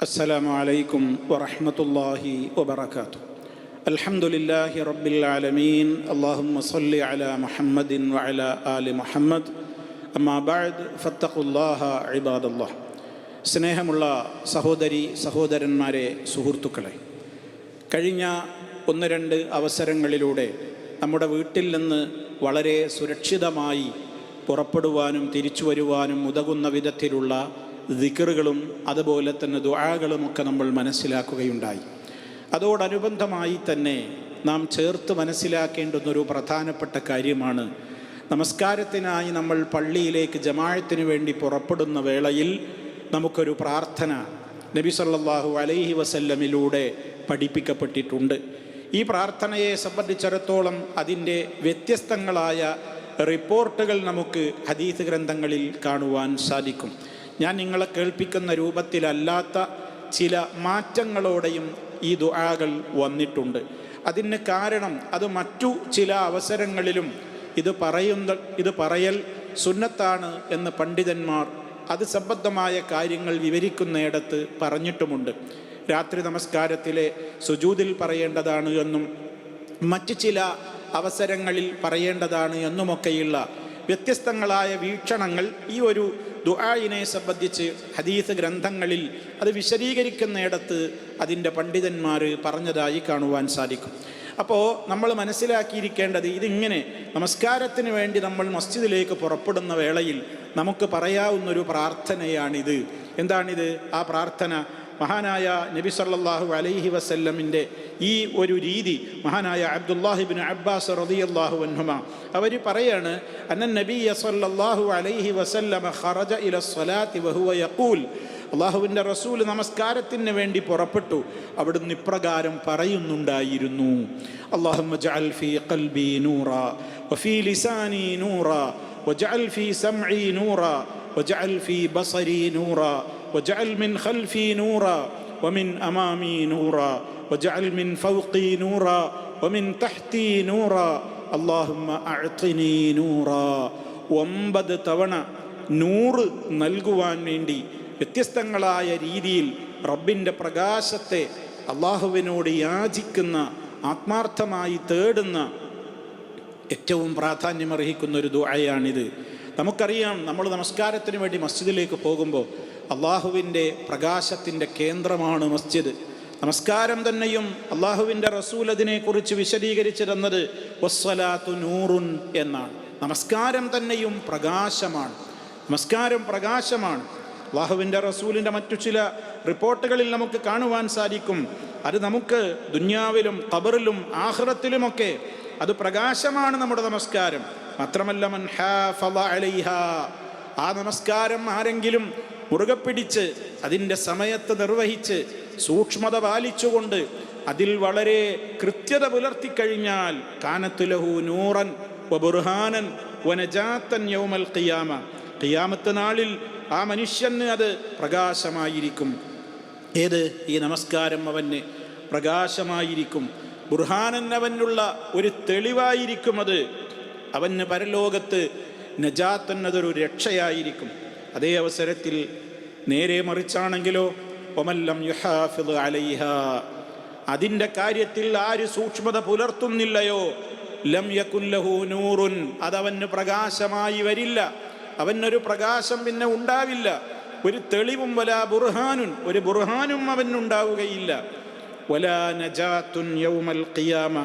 السلام عليكم ورحمة الله وبركاته الحمد لله رب العالمين اللهم صل على محمد وعلى آل محمد أما بعد فاتقوا الله عباد الله സ്നേഹമുള്ള സഹോദരി സഹോദരന്മാരെ സുഹൃത്തുക്കളെ കഴിഞ്ഞ ഒന്ന് രണ്ട് അവസരങ്ങളിലൂടെ നമ്മുടെ വീട്ടിൽ നിന്ന് വളരെ സുരക്ഷിതമായി പുറപ്പെടുവാനും തിരിച്ചു വരുവാനും ഉതകുന്ന വിധത്തിലുള്ള ദിക്കറുകളും അതുപോലെ തന്നെ ദുആകളുമൊക്കെ നമ്മൾ മനസ്സിലാക്കുകയുണ്ടായി. അതോടനുബന്ധമായി തന്നെ നാം ചേർത്ത് മനസ്സിലാക്കേണ്ടുന്നൊരു പ്രധാനപ്പെട്ട കാര്യമാണ്. നമസ്കാരത്തിനായി നമ്മൾ പള്ളിയിലേക്ക് ജമാഴത്തിന് വേണ്ടി പുറപ്പെടുന്ന വേളയിൽ നമുക്കൊരു പ്രാർത്ഥന നബി സല്ലല്ലാഹു അലൈഹി വസല്ലമിലൂടെ പഠിപ്പിക്കപ്പെട്ടിട്ടുണ്ട്. ഈ പ്രാർത്ഥനയെ സംബന്ധിച്ചിടത്തോളം അതിന്റെ വ്യത്യസ്തങ്ങളായ റിപ്പോർട്ടുകൾ നമുക്ക് ഹദീസ് ഗ്രന്ഥങ്ങളിൽ കാണുവാൻ സാധിക്കും. ഞാൻ നിങ്ങളെ കേൾപ്പിക്കുന്ന രൂപത്തിലല്ലാത്ത ചില മാറ്റങ്ങളോടെയും ഈ ദുആകൾ വന്നിട്ടുണ്ട്. അതിന് കാരണം അത് മറ്റു ചില അവസരങ്ങളിലും ഇത് പറയുന്ന ഇത് പറയൽ സുന്നത്താണ് എന്ന് പണ്ഡിതന്മാർ അത് സംബന്ധമായ കാര്യങ്ങൾ വിവരിക്കുന്നിടത്ത് പറഞ്ഞിട്ടുമുണ്ട്. രാത്രി നമസ്കാരത്തിലെ സുജൂതിൽ പറയേണ്ടതാണ് എന്നും മറ്റു ചില അവസരങ്ങളിൽ പറയേണ്ടതാണ് എന്നുമൊക്കെയുള്ള വ്യത്യസ്തങ്ങളായ വീക്ഷണങ്ങൾ ഈ ഒരു ദുആയിനെ സംബന്ധിച്ച് ഹദീസ് ഗ്രന്ഥങ്ങളിൽ അത് വിശദീകരിക്കുന്നിടത്ത് അതിന്റെ പണ്ഡിതന്മാർ പറഞ്ഞതായി കാണുവാൻ സാധിക്കും. അപ്പോൾ നമ്മൾ മനസ്സിലാക്കിയിരിക്കേണ്ടത് ഇതിങ്ങനെ നമസ്കാരത്തിന് വേണ്ടി നമ്മൾ മസ്ജിദിലേക്ക് പുറപ്പെടുന്ന വേളയിൽ നമുക്ക് പറയാവുന്നൊരു പ്രാർത്ഥനയാണിത്. എന്താണിത്? ആ പ്രാർത്ഥന മഹാനായ നബി സല്ലാഹു അലൈഹി വസല്ലമിന്റെ ഈ ഒരു രീതി മഹാനായ അബ്ദുല്ലാഹിബിൻ അബ്ബാസ് റളിയല്ലാഹു അൻഹുമ അവർ പറയാണ് അന്നൻ നബി സല്ലല്ലാഹു അലൈഹി വസല്ലമ ഖറജ ഇല സ്വലാത്തി വഹുവ യഖൂൽ. അള്ളാഹുവിന്റെ റസൂൽ നമസ്കാരത്തിന് വേണ്ടി പുറപ്പെട്ടു. അവിടുന്ന് ഇപ്രകാരം പറയുന്നുണ്ടായിരുന്നു. അള്ളാഹുമ്മ ജഅൽ ഫീ നൂറ വഫീ നൂറ വജഅൽ ഫീ നൂറ വജഅൽ ഫീ നൂറ وجعل من خلفي نورا ومن امامي نورا وجعل من فوقي نورا ومن تحتي نورا اللهم اعطني نورا ഒമ്പത് തവണ നൂറ് നൽകുവാൻ വേണ്ടി വ്യത്യസ്തങ്ങളായ രീതിയിൽ റബ്ബിൻ്റെ പ്രകാശത്തെ അള്ളാഹുവിനോട് യാചിക്കുന്ന ആത്മാർത്ഥമായി തേടുന്ന ഏറ്റവും പ്രാധാന്യമർഹിക്കുന്ന ഒരു ദുആയാണിത് നമുക്കറിയാം നമ്മൾ നമസ്കാരത്തിന് വേണ്ടി മസ്ജിദിലേക്ക് പോകുമ്പോൾ അള്ളാഹുവിന്റെ പ്രകാശത്തിന്റെ കേന്ദ്രമാണ് മസ്ജിദ്. നമസ്കാരം തന്നെയും അള്ളാഹുവിന്റെ റസൂൽ അതിനെക്കുറിച്ച് വിശദീകരിച്ചു തന്നത് വസ്വലാത്തു നൂറുൻ എന്നാണ്. നമസ്കാരം തന്നെയും പ്രകാശമാണ്. നമസ്കാരം പ്രകാശമാണ്. അള്ളാഹുവിന്റെ റസൂലിന്റെ മറ്റു ചില റിപ്പോർട്ടുകളിൽ നമുക്ക് കാണുവാൻ സാധിക്കും. അത് നമുക്ക് ദുന്യാവിലും ഖബറിലും ആഹ്റത്തിലുമൊക്കെ അത് പ്രകാശമാണ് നമ്മുടെ നമസ്കാരം. മാത്രമല്ല മൻ അലൈഹ. ആ നമസ്കാരം ആരെങ്കിലും മുറുകെ പിടിച്ച് അതിന്റെ സമയത്ത് നിർവഹിച്ച് സൂക്ഷ്മത പാലിച്ചുകൊണ്ട് അതിൽ വളരെ കൃത്യത പുലർത്തിക്കഴിഞ്ഞാൽ കാനത്തുലഹു നൂറൻ വബുർഹാനൻ വനജാത്തൻ യൗമൽ ഖിയാമ. ഖിയാമത്ത് നാളിൽ ആ മനുഷ്യന് അത് പ്രകാശമായിരിക്കും. ഏത്? ഈ നമസ്കാരം അവന് പ്രകാശമായിരിക്കും. ബുർഹാനൻ അവനുള്ള ഒരു തെളിവായിരിക്കും അത്. അവന് പരലോകത്ത് നജാത്തൻ അതൊരു രക്ഷയായിരിക്കും. അതേ അവസരത്തിൽ നേരെ മറിച്ചാണെങ്കിലോ ഒമല്ലം യുഹാഫിദ് അലൈഹ. അതിന്റെ കാര്യത്തിൽ ആര് സൂക്ഷ്മത പുലർത്തുന്നില്ലയോ? ലം യക്കുല്ലഹു നൂറുൻ. അതവന് പ്രകാശമായി വരില്ല. അവനൊരു പ്രകാശം പിന്നെ ഉണ്ടാവില്ല. ഒരു തെളിവും വല ബുർഹാനുൻ. ഒരു ബുർഹാനും അവൻ ഉണ്ടാവുകയില്ല വലാ നജാത്തുൻ യൗമൽ ഖിയാമ.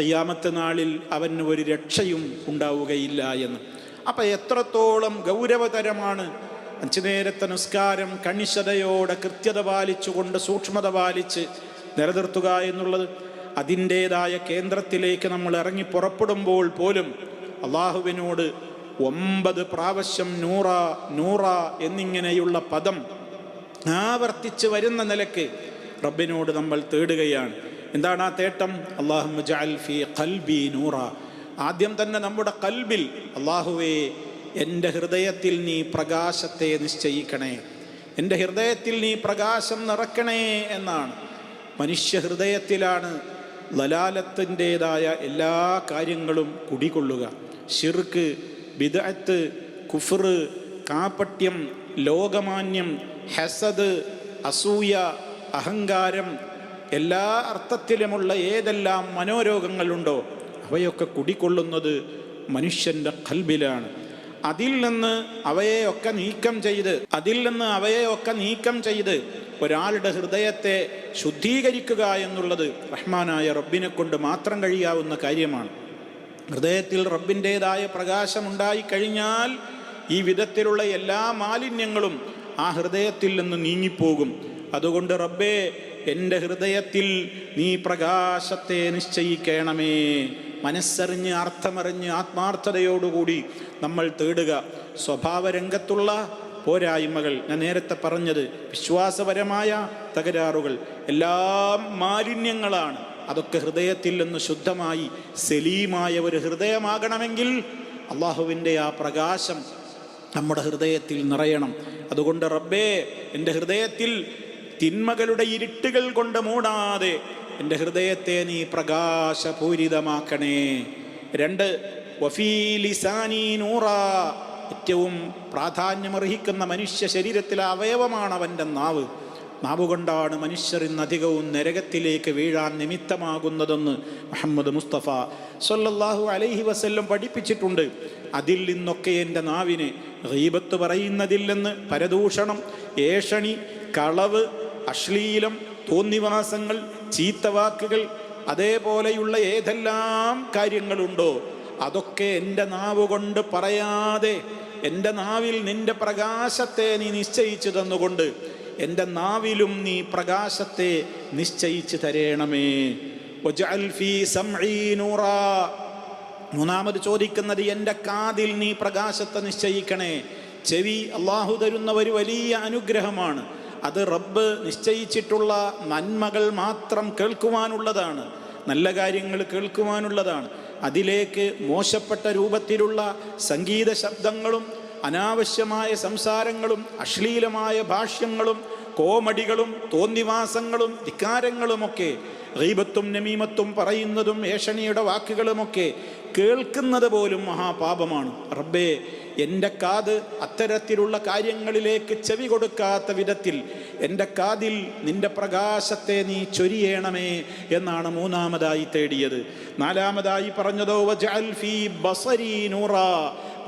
ഖിയാമത്ത് നാളിൽ അവന് ഒരു രക്ഷയും ഉണ്ടാവുകയില്ല എന്ന്. അപ്പം എത്രത്തോളം ഗൗരവതരമാണ്? അഞ്ചു നേരത്തെ നിസ്കാരം കണിശതയോടെ കൃത്യത പാലിച്ചുകൊണ്ട് സൂക്ഷ്മത പാലിച്ച് നിലനിർത്തുക എന്നുള്ളത് അതിന്റേതായ കേന്ദ്രത്തിലേക്ക് നമ്മൾ ഇറങ്ങി പുറപ്പെടുമ്പോൾ പോലും അള്ളാഹുവിനോട് ഒമ്പത് പ്രാവശ്യം നൂറ നൂറ എന്നിങ്ങനെയുള്ള പദം ആവർത്തിച്ച് വരുന്ന നിലയ്ക്ക് റബ്ബിനോട് നമ്മൾ തേടുകയാണ്. എന്താണ് ആ തേട്ടം? അള്ളാഹു ഫി ഖൽബി നൂറ. ആദ്യം തന്നെ നമ്മുടെ കൽബിൽ അള്ളാഹുവേ എന്റെ ഹൃദയത്തിൽ നീ പ്രകാശത്തെ നിശ്ചയിക്കണേ. എന്റെ ഹൃദയത്തിൽ നീ പ്രകാശം നിറക്കണേ എന്നാണ്. മനുഷ്യ ഹൃദയത്തിലാണ് ലലാലത്തിന്റെതായ എല്ലാ കാര്യങ്ങളും കുടികൊള്ളുക. ഷിർക്ക് ബിദഅത്ത് കുഫർ കാപ്പട്യം ലോകമാന്യം ഹസദ് അസൂയ അഹങ്കാരം എല്ലാ അർത്ഥത്തിലുമുള്ള ഏതെല്ലാം മനോരോഗങ്ങളുണ്ടോ അവയൊക്കെ കുടികൊള്ളുന്നത് മനുഷ്യന്റെ കൽബിലാണ്. അതിൽ നിന്ന് അവയെയൊക്കെ നീക്കം ചെയ്ത് അതിൽ നിന്ന് അവയെയൊക്കെ നീക്കം ചെയ്ത് ഒരാളുടെ ഹൃദയത്തെ ശുദ്ധീകരിക്കുക എന്നുള്ളത് റഹ്മാനായ റബ്ബിനെ കൊണ്ട് മാത്രം കഴിയാവുന്ന കാര്യമാണ്. ഹൃദയത്തിൽ റബ്ബിന്റെതായ പ്രകാശമുണ്ടായി കഴിഞ്ഞാൽ ഈ വിധത്തിലുള്ള എല്ലാ മാലിന്യങ്ങളും ആ ഹൃദയത്തിൽ നിന്ന് നീങ്ങിപ്പോകും. അതുകൊണ്ട് റബ്ബേ എന്റെ ഹൃദയത്തിൽ നീ പ്രകാശത്തെ നിശ്ചയിക്കണമേ. മനസ്സറിഞ്ഞ് അർത്ഥമറിഞ്ഞ് ആത്മാർത്ഥതയോടുകൂടി നമ്മൾ തേടുക. സ്വഭാവരംഗത്തുള്ള പോരായ്മകൾ. ഞാൻ നേരത്തെ പറഞ്ഞത് വിശ്വാസപരമായ തകരാറുകൾ. എല്ലാം മാലിന്യങ്ങളാണ്. അതൊക്കെ ഹൃദയത്തിൽ നിന്ന് ശുദ്ധമായി സലീമായ ഒരു ഹൃദയമാകണമെങ്കിൽ അള്ളാഹുവിന്റെ ആ പ്രകാശം നമ്മുടെ ഹൃദയത്തിൽ നിറയണം. അതുകൊണ്ട് റബ്ബേ എന്റെ ഹൃദയത്തിൽ തിന്മകളുടെ ഇരുട്ടുകൾ കൊണ്ട് മൂടാതെ എന്റെ ഹൃദയത്തെ നീ പ്രകാശപൂരിതമാക്കണേ. രണ്ട് നൂറ. ഏറ്റവും പ്രാധാന്യമർഹിക്കുന്ന മനുഷ്യ ശരീരത്തിലെ അവയവമാണ് അവന്റെ നാവ് നാവുകൊണ്ടാണ് മനുഷ്യർ ഇന്ന് അധികവും നരകത്തിലേക്ക് വീഴാൻ നിമിത്തമാകുന്നതെന്ന് മുഹമ്മദ് മുസ്തഫ സൊല്ലാഹു അലൈഹി വസല്ലം പഠിപ്പിച്ചിട്ടുണ്ട്. അതിൽ നിന്നൊക്കെ എന്റെ നാവിനെ ഗീബത്ത് പറയുന്നതിൽ നിന്ന് പരദൂഷണം ഏഷണി കളവ് അശ്ലീലം തോന്നിവാസങ്ങൾ ചീത്തവാക്കുകൾ അതേപോലെയുള്ള ഏതെല്ലാം കാര്യങ്ങളുണ്ടോ അതൊക്കെ എന്റെ നാവ് കൊണ്ട് പറയാതെ എന്റെ നാവിൽ നിന്റെ പ്രകാശത്തെ നീ നിശ്ചയിച്ചു തന്നുകൊണ്ട് എന്റെ നാവിലും നീ പ്രകാശത്തെ നിശ്ചയിച്ചു തരേണമേ. മൂന്നാമത് ചോദിക്കുന്നത് എന്റെ കാതിൽ നീ പ്രകാശത്തെ നിശ്ചയിക്കണേ. ചെവി അള്ളാഹു തരുന്ന ഒരു വലിയ അനുഗ്രഹമാണ്. അത് റബ്ബ് നിശ്ചയിച്ചിട്ടുള്ള നന്മകൾ മാത്രം കേൾക്കുവാനുള്ളതാണ്. നല്ല കാര്യങ്ങൾ കേൾക്കുവാനുള്ളതാണ്. അതിലേക്ക് മോശപ്പെട്ട രൂപത്തിലുള്ള സംഗീത ശബ്ദങ്ങളും അനാവശ്യമായ സംസാരങ്ങളും അശ്ലീലമായ ഭാഷ്യങ്ങളും കോമഡികളും തോന്നിവാസങ്ങളും ധിക്കാരങ്ങളുമൊക്കെ റീബത്തും നമീമത്തും പറയുന്നതും ഏഷണിയുടെ വാക്കുകളുമൊക്കെ കേൾക്കുന്നത് പോലും മഹാപാപമാണ്. റബ്ബേ എന്റെ കാത് അത്തരത്തിലുള്ള കാര്യങ്ങളിലേക്ക് ചെവി കൊടുക്കാത്ത വിധത്തിൽ എന്റെ കാതിൽ നിന്റെ പ്രകാശത്തെ നീ ചൊരിയേണമേ എന്നാണ് മൂന്നാമതായി തേടിയത്. നാലാമതായി പറഞ്ഞതോ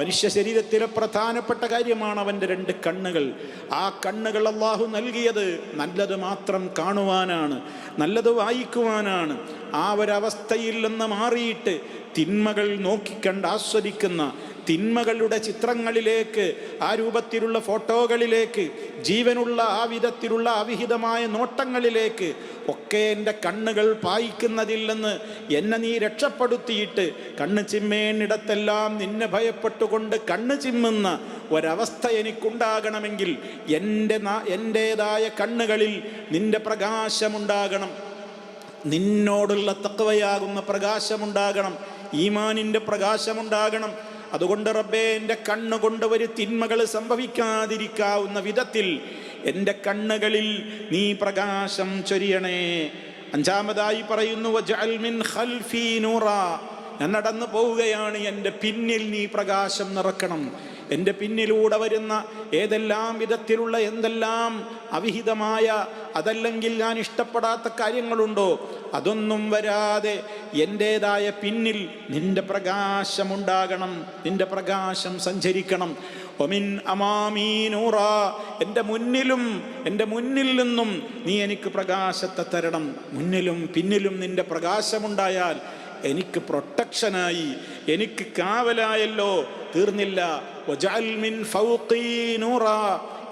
മനുഷ്യ ശരീരത്തിലെ പ്രധാനപ്പെട്ട കാര്യമാണ് അവന്റെ രണ്ട് കണ്ണുകൾ. ആ കണ്ണുകൾ അള്ളാഹു നൽകിയത് നല്ലത് മാത്രം കാണുവാനാണ് നല്ലത് വായിക്കുവാനാണ്. ആ ഒരവസ്ഥയിൽ നിന്ന് മാറിയിട്ട് തിന്മകൾ നോക്കിക്കണ്ട് ആസ്വദിക്കുന്ന തിന്മകളുടെ ചിത്രങ്ങളിലേക്ക് ആ രൂപത്തിലുള്ള ഫോട്ടോകളിലേക്ക് ജീവനുള്ള ആ വിധത്തിലുള്ള അവിഹിതമായ നോട്ടങ്ങളിലേക്ക് ഒക്കെ എന്റെ കണ്ണുകൾ പായിക്കുന്നതില്ലെന്ന് എന്നെ നീ രക്ഷപ്പെടുത്തിയിട്ട് കണ്ണ് ചിമ്മേണിടത്തെല്ലാം നിന്നെ ഭയപ്പെട്ടുകൊണ്ട് കണ്ണ് ചിമ്മുന്ന ഒരവസ്ഥ എനിക്കുണ്ടാകണമെങ്കിൽ എന്റെ എന്റേതായ കണ്ണുകളിൽ നിന്റെ പ്രകാശമുണ്ടാകണം. നിന്നോടുള്ള തക്കവയാകുന്ന പ്രകാശമുണ്ടാകണം. ഈമാനിന്റെ പ്രകാശമുണ്ടാകണം. അതുകൊണ്ട് റബ്ബേ എന്റെ കണ്ണുകൊണ്ട് ഒരു തിന്മകൾ സംഭവിക്കാതിരിക്കാവുന്ന വിധത്തിൽ എന്റെ കണ്ണുകളിൽ നീ പ്രകാശം ചൊരിയണേ. അഞ്ചാമതായി പറയുന്നു ഞാൻ നടന്നു പോവുകയാണ് എന്റെ പിന്നിൽ നീ പ്രകാശം നിറക്കണം. എന്റെ പിന്നിലൂടെ വരുന്ന ഏതെല്ലാം വിധത്തിലുള്ള എന്തെല്ലാം അവിഹിതമായ അതല്ലെങ്കിൽ ഞാൻ ഇഷ്ടപ്പെടാത്ത കാര്യങ്ങളുണ്ടോ അതൊന്നും വരാതെ എന്റേതായ പിന്നിൽ നിന്റെ പ്രകാശമുണ്ടാകണം നിന്റെ പ്രകാശം സഞ്ചരിക്കണം. ഒമിൻ അമാമീനൂറ എന്റെ മുന്നിലും എന്റെ മുന്നിൽ നിന്നും നീ എനിക്ക് പ്രകാശത്തെ തരണം. മുന്നിലും പിന്നിലും നിന്റെ പ്രകാശമുണ്ടായാൽ എനിക്ക് പ്രൊട്ടക്ഷനായി എനിക്ക് കാവലായല്ലോ തീർന്നില്ല.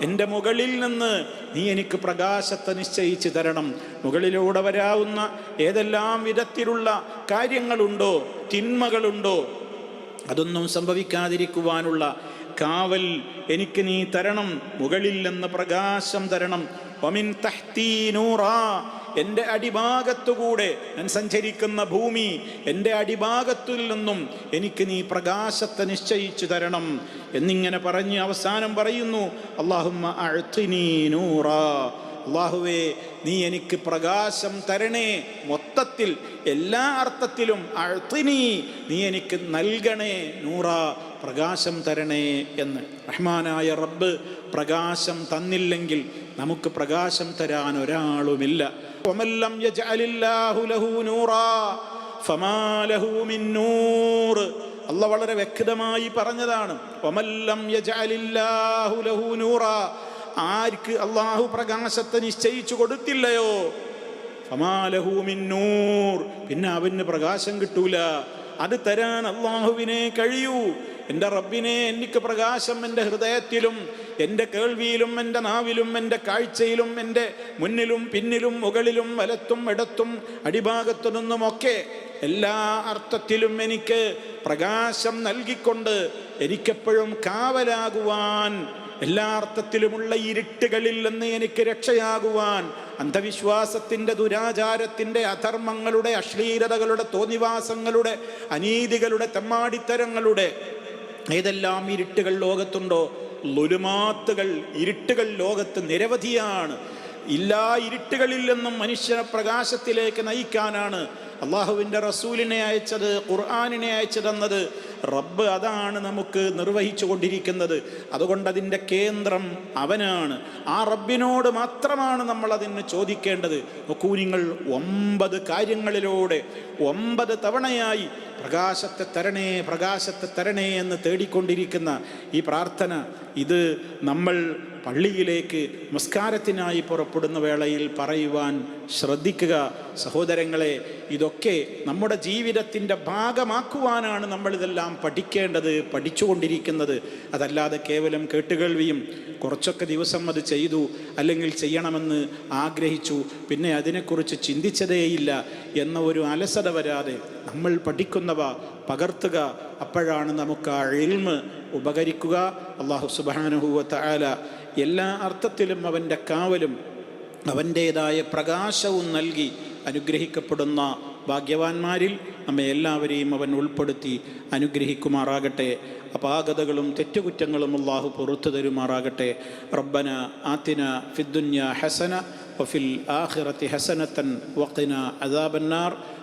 എന്റെ മുകളിൽ നിന്ന് നീ എനിക്ക് പ്രകാശത്തെ നിശ്ചയിച്ചു തരണം. മുകളിലൂടെ വരാവുന്ന ഏതെല്ലാം വിധത്തിലുള്ള കാര്യങ്ങളുണ്ടോ തിന്മകളുണ്ടോ അതൊന്നും സംഭവിക്കാതിരിക്കുവാനുള്ള കാവൽ എനിക്ക് നീ തരണം. മുകളിൽ നിന്ന് പ്രകാശം തരണം. എന്റെ അടിഭാഗത്തുകൂടെ ഞാൻ സഞ്ചരിക്കുന്ന ഭൂമി എന്റെ അടിഭാഗത്തിൽ നിന്നും എനിക്ക് നീ പ്രകാശത്തെ നിശ്ചയിച്ചു തരണം എന്നിങ്ങനെ പറഞ്ഞ് അവസാനം പറയുന്നു അള്ളാഹുമ്മ അഴ്ത്തിനീ നൂറാ. അള്ളാഹുവേ നീ എനിക്ക് പ്രകാശം തരണേ. മൊത്തത്തിൽ എല്ലാ അർത്ഥത്തിലും അഴുത്തിനി നീ എനിക്ക് നൽകണേ നൂറ പ്രകാശം തരണേ എന്ന്. റഹ്മാനായ റബ്ബ് പ്രകാശം തന്നില്ലെങ്കിൽ നമുക്ക് പ്രകാശം തരാൻ ഒരാളുമില്ല. അല്ല വളരെ വ്യക്തമായി പറഞ്ഞതാണ്. ആർക്ക് അള്ളാഹു പ്രകാശത്തെ നിശ്ചയിച്ചു കൊടുത്തില്ലയോ? പിന്നെ അവന് പ്രകാശം കിട്ടൂല. അത് തരാൻ അള്ളാഹുവിനെ കഴിയൂ. എന്റെ റബ്ബിനെ എനിക്ക് പ്രകാശം എന്റെ ഹൃദയത്തിലും എന്റെ കേൾവിയിലും എന്റെ നാവിലും എന്റെ കാഴ്ചയിലും എന്റെ മുന്നിലും പിന്നിലും മുകളിലും വലത്തും ഇടത്തും അടിഭാഗത്തു നിന്നുമൊക്കെ എല്ലാ അർത്ഥത്തിലും എനിക്ക് പ്രകാശം നൽകിക്കൊണ്ട് എനിക്കെപ്പോഴും കാവലാകുവാൻ എല്ലാ അർത്ഥത്തിലുമുള്ള ഇരുട്ടുകളിൽ നിന്ന് എനിക്ക് രക്ഷയാകുവാൻ അന്ധവിശ്വാസത്തിന്റെ ദുരാചാരത്തിന്റെ അധർമ്മങ്ങളുടെ അശ്ലീലതകളുടെ തോന്നിവാസങ്ങളുടെ അനീതികളുടെ തെമ്മാടിത്തരങ്ങളുടെ ഏതെല്ലാം ഇരുട്ടുകൾ ലോകത്തുണ്ടോ? ലുലുമാത്തുകൾ ഇരുട്ടുകൾ ലോകത്ത് നിരവധിയാണ്. എല്ലാ ഇരുട്ടുകളിൽ നിന്നും മനുഷ്യനെ പ്രകാശത്തിലേക്ക് നയിക്കാനാണ് അള്ളാഹുവിന്റെ റസൂലിനെ അയച്ചത് ഖുർആാനിനെ അയച്ചതെന്നത് റബ്ബ് അതാണ് നമുക്ക് നിർവഹിച്ചു കൊണ്ടിരിക്കുന്നത്. അതുകൊണ്ട് അതിന്റെ കേന്ദ്രം അവനാണ്. ആ റബ്ബിനോട് മാത്രമാണ് നമ്മൾ അതിന് ചോദിക്കേണ്ടത്. നോക്കൂ നിങ്ങൾ ഒമ്പത് കാര്യങ്ങളിലൂടെ ഒമ്പത് തവണയായി പ്രകാശത്തെ തരണേ പ്രകാശത്തെ തരണേ എന്ന് തേടിക്കൊണ്ടിരിക്കുന്ന ഈ പ്രാർത്ഥന ഇത് നമ്മൾ പള്ളിയിലേക്ക് നമസ്കാരത്തിനായി പുറപ്പെടുന്ന വേളയിൽ പറയുവാൻ ശ്രദ്ധിക്കുക. സഹോദരങ്ങളെ ഇതൊക്കെ നമ്മുടെ ജീവിതത്തിന്റെ ഭാഗമാക്കുവാനാണ് നമ്മളിതെല്ലാം പഠിക്കേണ്ടത് പഠിച്ചുകൊണ്ടിരിക്കുന്നത്. അതല്ലാതെ കേവലം കേട്ടുകേൾവിയും കുറച്ചൊക്കെ ദിവസം അത് ചെയ്തു അല്ലെങ്കിൽ ചെയ്യണമെന്ന് ആഗ്രഹിച്ചു. പിന്നെ അതിനെക്കുറിച്ച് ചിന്തിച്ചതേയില്ല എന്ന ഒരു അലസത വരാതെ നമ്മൾ പഠിക്കുന്നവ പകർത്തുക. അപ്പോഴാണ് നമുക്ക് ആ എൽമ് ഉപകരിക്കുക. അള്ളാഹു സുബാനുഹൂവത്ത് ആല എല്ലാ അർത്ഥത്തിലും അവന്റെ കാവലും അവന്റേതായ പ്രകാശവും നൽകി അനുഗ്രഹിക്കപ്പെടുന്ന ഭാഗ്യവാന്മാരിൽ നമ്മെ എല്ലാവരെയും അവൻ ഉൾപ്പെടുത്തി അനുഗ്രഹിക്കുമാറാകട്ടെ. അപാകതകളും തെറ്റുകുറ്റങ്ങളും അള്ളാഹു പുറത്തു തരുമാറാകട്ടെ. റബ്ബന ആത്തിന ഫിദ്ദുന്യ ഹസന വഫിൽ ആഖിറത്തി ഹസനത്തൻ വഖിന അദാബന്നാർ.